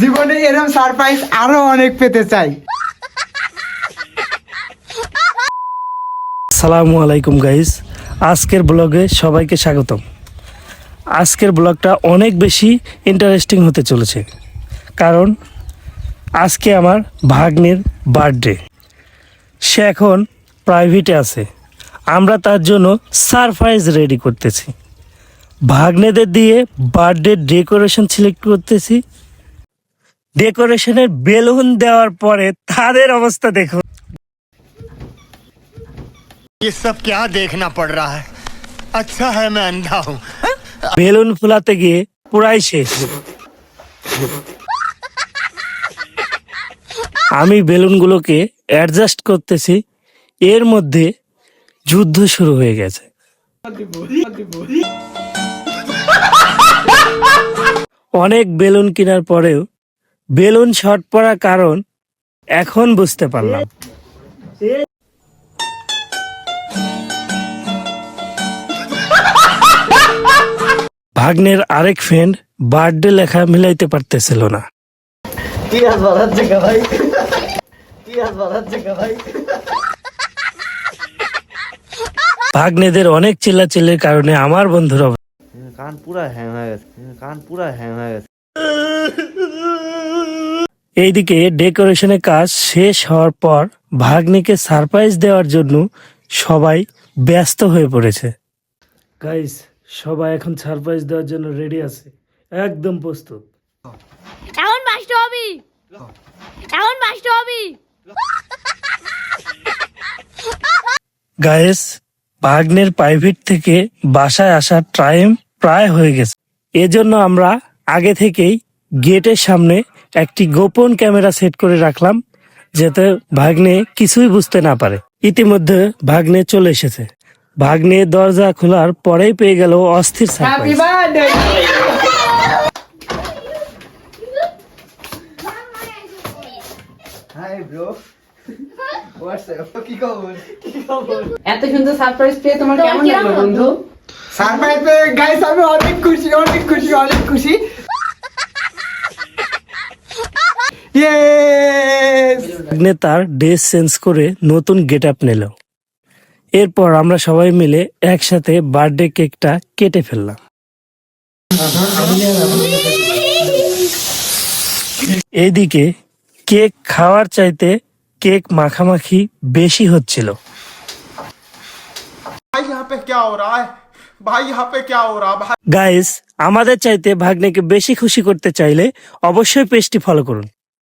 জীবনে এরকম সারপ্রাইজ আরও অনেক পেতে চাই। সালামু আলাইকুম গাইস আজকের ব্লগে সবাইকে স্বাগতম। আজকের ব্লগটা অনেক বেশি ইন্টারেস্টিং হতে চলেছে। কারণ আজকে আমার ভাগ্নের বার্থডে সে এখন প্রাইভেটে আছে। আমরা তার জন্য সারপ্রাইজ রেডি করতেছি। ভাগ্নেদের দিয়ে বার্থডে ডেকোরেশন সিলেক্ট করতেছি। ডেকোরেশনের বেলুন দেওয়ার পরে তাদের অবস্থা দেখুন ये सब क्या देखना पड़ रहा है अच्छा है मैं अंधा हूँ বেলুন ফুলাতে গিয়ে পুরাই শেষ আমি বেলুনগুলোকে অ্যাডজাস্ট করতেছি এর মধ্যে যুদ্ধ শুরু হয়ে গেছে অনেক বেলুন কেনার পরেও বেলুন শর্ট পড়ার কারণ এখন বুঝতে পারলাম। ভাগ্নের আরেক ফ্রেন্ড বার্থডে লেখা মিলাইতে পারতেছিল না। ভাগ্নেদের অনেক চিল্লাচিল্লির কারণে আমার বন্ধুরা কান পুরা হ্যাং হয়ে গেছে কান পুরা হ্যাং হয়ে গেছে। এইদিকে ডেকোরেশনের কাজ শেষ হওয়ার পর ভাগ্নিকে সারপ্রাইজ দেওয়ার জন্য সবাই ব্যস্ত হয়ে পড়েছে। গাইস সবাই এখন সারপ্রাইজ দেওয়ার জন্য রেডি আছে। একদম প্রস্তুত। এখন বাসতে হবি। এখন বাসতে হবি। গায়েস ভাগ্নের প্রাইভেট থেকে বাসায় আসার টাইম প্রায় হয়ে গেছে। এজন্য আমরা আগে থেকেই গেটের সামনে একটি গোপন ক্যামেরা সেট করে রাখলাম যাতে ভাগ্নে কিছুই বুঝতে না পারে। ইতিমধ্যে ভাগ্নে চলে এসেছে। ভাগ্নে দরজা খোলার পরেই পেয়ে গেল অস্থির happy surprise birthday hi bro WhatsApp কি খবর কি খবর এত সুন্দর সারপ্রাইজ পেয়ে তোমার কেমন লাগল বন্ধু? সারপ্রাইজ গাইস আমি অনেক খুশি অনেক খুশি অনেক খুশি। ইয়ে তার ড্রেস চেঞ্জ করে নতুন গেট আপ নিল। এরপর আমরা সবাই মিলে একসাথে বার্থডে কেকটা কেটে ফেললাম। এইদিকে কেক খাওয়ার চাইতে কেক মাখামাখি বেশি হচ্ছিল। গাইস আমাদের চাইতে ভাগ্নেকে বেশি খুশি করতে চাইলে অবশ্যই পেস্টটি ফলো করুন।